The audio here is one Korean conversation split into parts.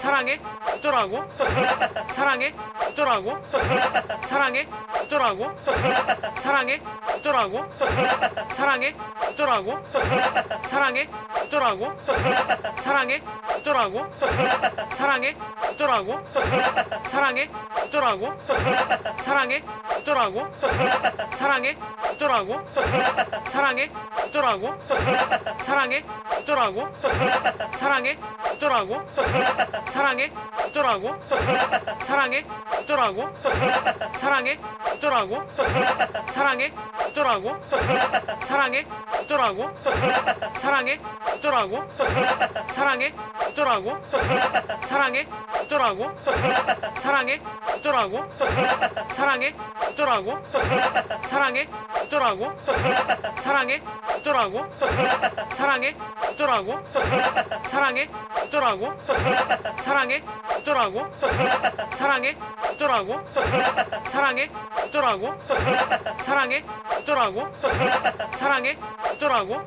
사랑해 어쩌라고 사랑해 어쩌라고 사랑해 어쩌라고 사랑해 어쩌라고 사랑해 어쩌라고 사랑해 어쩌라고 사랑해 어쩌라고 사랑해 어쩌라고 사랑해 어쩌라고 사랑해 어쩌라고 사랑해 어쩌라고 사랑해 어쩌라고 사랑해 어쩌라고 사랑해 어쩌라고? 사랑해? 어쩌라고? 사랑해? 어쩌라고? 사랑해 어쩌라고 사랑해 어쩌라고 사랑해 어쩌라고 사랑해 어쩌라고 사랑해 어쩌라고 사랑해 어쩌라고 사랑해 어쩌라고 사랑해 어쩌라고 사랑해 어쩌라고 사랑해 어쩌라고 사랑해 어쩌라고 사랑해 어쩌라고 사랑해 어쩌라고 사랑해 어쩌라고 사랑해 어쩌라고 사랑해 어쩌라고 사랑해 어쩌라고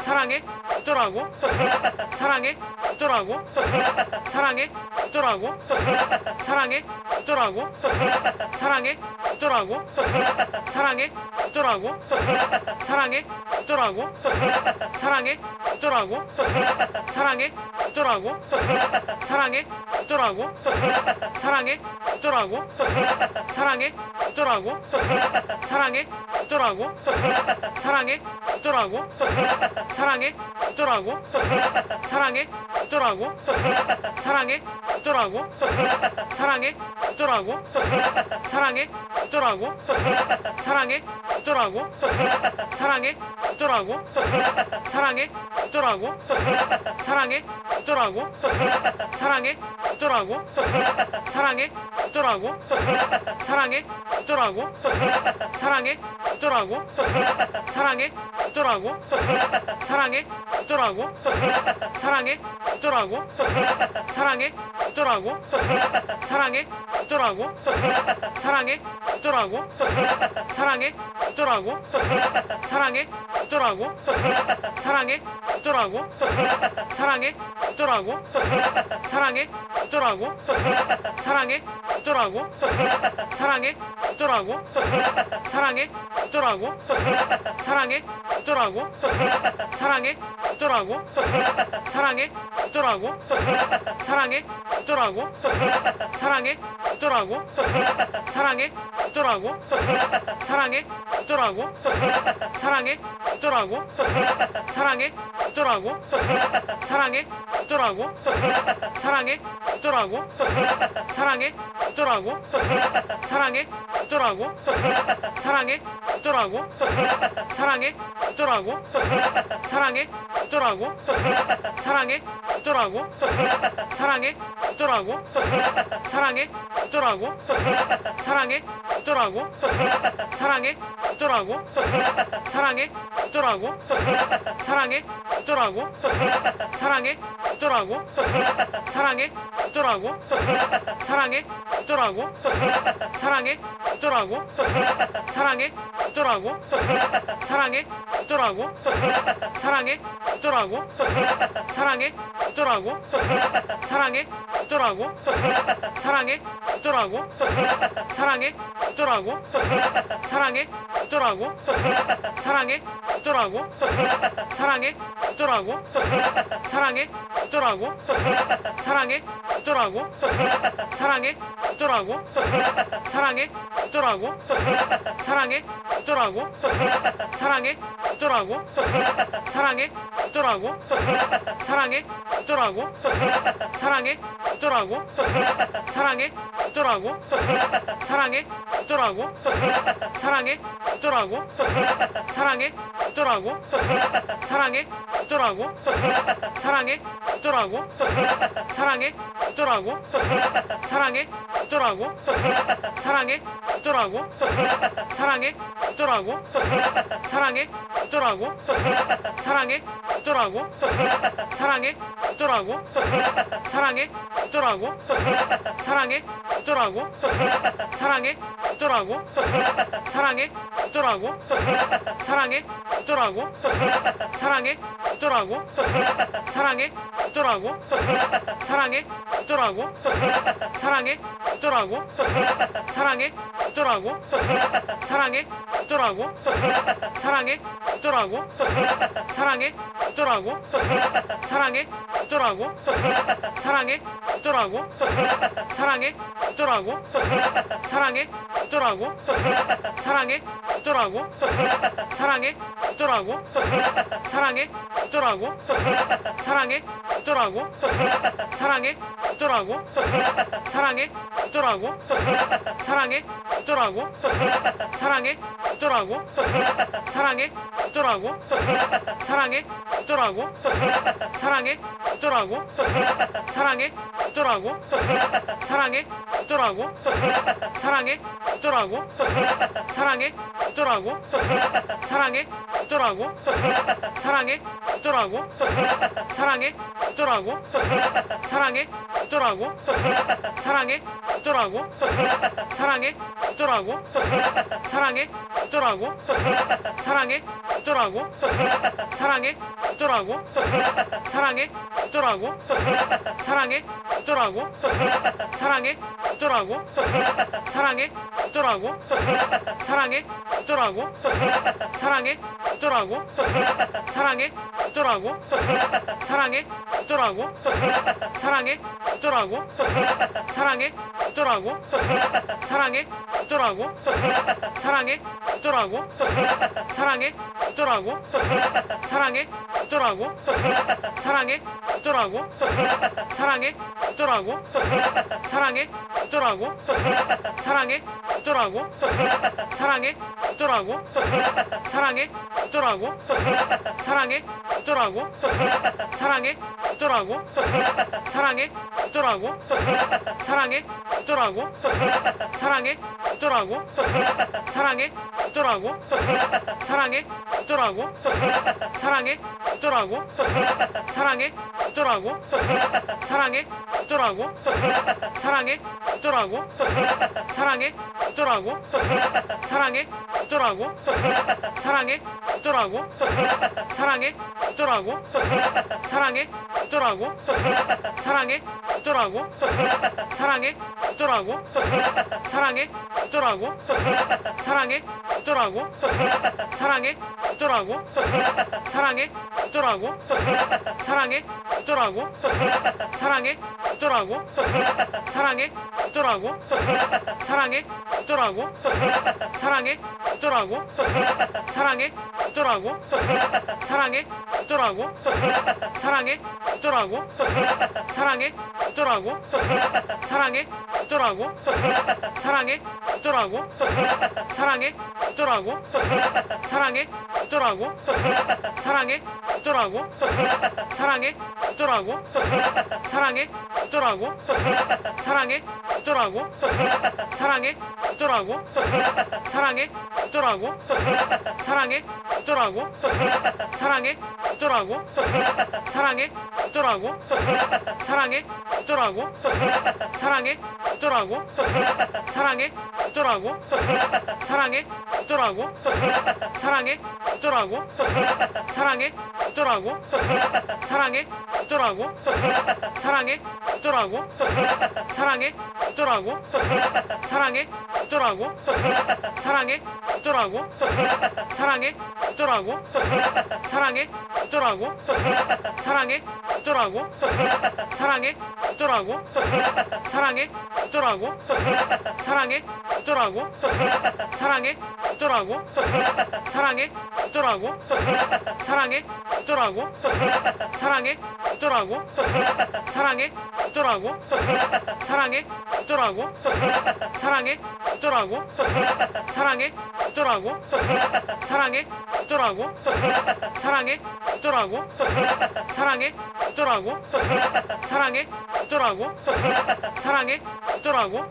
사랑해 어쩌라고 사랑해 어쩌라고 사랑해 어쩌라고 사랑해 어쩌라고 사랑해 어쩌라고 사랑해 어쩌라고 사랑해 어쩌라고 사랑해 어쩌라고 사랑해 어쩌라고 사랑해 어쩌라고? 사랑해? 어쩌라고? 사랑해? 어쩌라고? 사랑해? 어쩌라고? 사랑해? 어쩌라고? 사랑해? 어쩌라고? 사랑해? 어쩌라고? 사랑해? 어쩌라고? 사랑해? 어쩌라고? 사랑해 어쩌라고? 사랑해? 어쩌라고? 사랑해? 어쩌라고? 사랑해? 어쩌라고? 사랑해? 어쩌라고? 사랑해? 어쩌라고? 사랑해 어쩌라고 사랑해 어쩌라고 사랑해 어쩌라고 사랑해 어쩌라고 사랑해 어쩌라고 사랑해 어쩌라고 사랑해 어쩌라고 사랑해 어쩌라고 사랑해 어쩌라고 사랑해 어쩌라고 사랑해 어쩌라고 사랑해 어쩌라고 사랑해 어쩌라고 사랑해 어쩌라고 사랑해 어쩌라고? 사랑해? 어쩌라고? 사랑해? 어쩌라고? 사랑해? 어쩌라고? 사랑해? 어쩌라고? 사랑해? 어쩌라고? 사랑해 어쩌라고? 사랑해? 어쩌라고? 사랑해? 어쩌라고? 사랑해? 어쩌라고? 사랑해? 어쩌라고? 사랑해? 어쩌라고? 사랑해? 어쩌라고? 사랑해? 어쩌라고? 사랑해? 어쩌라고? 사랑해 어쩌라고 사랑해 어쩌라고 사랑해 어쩌라고 사랑해 어쩌라고 사랑해 어쩌라고 사랑해 어쩌라고 사랑해 어쩌라고 사랑해 어쩌라고 사랑해 어쩌라고 사랑해 어쩌라고 사랑해 어쩌라고 사랑해 어쩌라고 사랑해 어쩌라고 사랑해 어쩌라고 사랑해 어쩌라고 사랑해 어쩌라고 사랑해 어쩌라고 사랑해 어쩌라고 사랑해 어쩌라고 사랑해 어쩌라고 사랑해 어쩌라고 사랑해 어쩌라고 사랑해 어쩌라고 사랑해 어쩌라고 사랑해 어쩌라고 사랑해 어쩌라고 사랑해 어쩌라고 사랑해 어쩌라고 사랑해 어쩌라고 사랑해 어쩌라고 사랑해 어쩌라고 사랑해 어쩌라고 사랑해 어쩌라고 사랑해 어쩌라고 사랑해 어쩌라고 사랑해 어쩌라고 사랑해 어쩌라고 사랑해 어쩌라고 사랑해 어쩌라고 사랑해 어쩌라고 사랑해 어쩌라고 사랑해 어쩌라고 사랑해 어쩌라고 사랑해 어쩌라고 사랑해 어쩌라고 사랑해 어쩌라고 사랑해 어쩌라고 사랑해 어쩌라고 사랑해 어쩌라고 사랑해 어쩌라고 사랑해 어쩌라고 사랑해 어쩌라고 사랑해 어쩌라고 사랑해 어쩌라고 사랑해 어쩌라고 사랑해 어쩌라고 사랑해 어쩌라고 사랑해 어쩌라고 사랑해 어쩌라고 사랑해 어쩌라고 사랑해 어쩌라고 사랑해 어쩌라고 사랑해 어쩌라고 사랑해 어쩌라고 사랑해 어쩌라고 사랑해 어쩌라고 사랑해 어쩌라고? 사랑해? 어쩌라고? 사랑해? 어쩌라고? 사랑해? 어쩌라고? 사랑해? 어쩌라고? 사랑해? 어쩌라고? 사랑해? 어쩌라고? 사랑해? 어쩌라고? 사랑해 어쩌라고 사랑해 어쩌라고 사랑해 어쩌라고 사랑해 어쩌라고 사랑해 어쩌라고 사랑해 어쩌라고 사랑해 어쩌라고 사랑해 어쩌라고 사랑해 어쩌라고 사랑해 어쩌라고 사랑해 어쩌라고 사랑해 어쩌라고 사랑해 어쩌라고 사랑해 어쩌라고 사랑해 어쩌라고 사랑해 어쩌라고 사랑해 어쩌라고 사랑해 어쩌라고 사랑해 어쩌라고 사랑해 어쩌라고 사랑해 어쩌라고 사랑해 어쩌라고 사랑해 어쩌라고 사랑해 어쩌라고 사랑해 어쩌라고 사랑해 어쩌라고 사랑해 어쩌라고 사랑해 어쩌라고 사랑해 어쩌라고 사랑해 어쩌라고 사랑해 어쩌라고 사랑해 어쩌라고 사랑해 어쩌라고 사랑해 어쩌라고 사랑해 어쩌라고 사랑해 어쩌라고 사랑해 어쩌라고 사랑해 어쩌라고 사랑해 어쩌라고 사랑해 어쩌라고 사랑해 어쩌라고 사랑해 어쩌라고? 사랑해? 어쩌라고? 사랑해? 어쩌라고? 사랑해? 어쩌라고? 사랑해? 어쩌라고? 사랑해? 어쩌라고? 사랑해? 어쩌라고? 사랑해? 어쩌라고? 사랑해? 어쩌라고? 사랑해 어쩌라고 사랑해 어쩌라고 사랑해 어쩌라고 사랑해 어쩌라고 사랑해 어쩌라고 사랑해 어쩌라고 사랑해 어쩌라고 사랑해 어쩌라고 사랑해 어쩌라고 사랑해 어쩌라고 사랑해 어쩌라고 사랑해 어쩌라고 사랑해 어쩌라고 사랑해 어쩌라고 사랑해 어쩌라고 사랑해 어쩌라고 사랑해 어쩌라고 사랑해 어쩌라고 사랑해 어쩌라고 사랑해 어쩌라고 사랑해 어쩌라고 사랑해 어쩌라고 사랑해 어쩌라고 사랑해 어쩌라고 사랑해 어쩌라고 사랑해 어쩌라고 사랑해 어쩌라고 사랑해 어쩌라고 사랑해 어쩌라고 사랑해 어쩌라고 사랑해 어쩌라고 사랑해 어쩌라고 사랑해 어쩌라고 사랑해 어쩌라고 사랑해 어쩌라고 사랑해 어쩌라고 사랑해 어쩌라고 사랑해 어쩌라고 사랑해 어쩌라고 사랑해 어쩌라고 사랑해 어쩌라고 사랑해 어쩌라고 사랑해 어쩌라고 사랑해 어쩌라고 사랑해 어쩌라고 사랑해 어쩌라고 사랑해 어쩌라고 사랑해 어쩌라고 사랑해 어쩌라고 사랑해 어쩌라고 사랑해 어쩌라고 사랑해 어쩌라고 사랑해 어쩌라고 사랑해 어쩌라고 사랑해 어쩌라고 사랑해 어쩌라고 사랑해 어쩌라고 사랑해 어쩌라고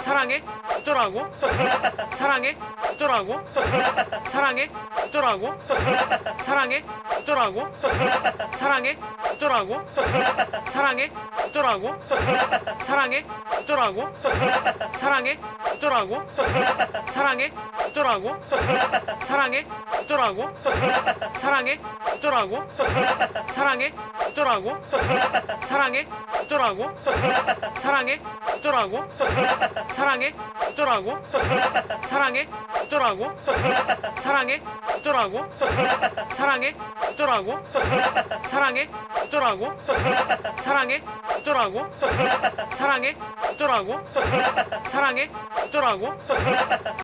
사랑해 어쩌라고 사랑해 어쩌라고 사랑해 어쩌라고 사랑해 어쩌라고 사랑해 어쩌라고 사랑해 어쩌라고 사랑해 어쩌라고 사랑해 어쩌라고 사랑해? 어쩌라고? 사랑해? 어쩌라고? 사랑해 어쩌라고 사랑해 어쩌라고 사랑해 어쩌라고 사랑해 어쩌라고 사랑해 어쩌라고 사랑해 어쩌라고 사랑해 어쩌라고 사랑해 어쩌라고 사랑해 어쩌라고 사랑해 어쩌라고 사랑해 어쩌라고 사랑해 어쩌라고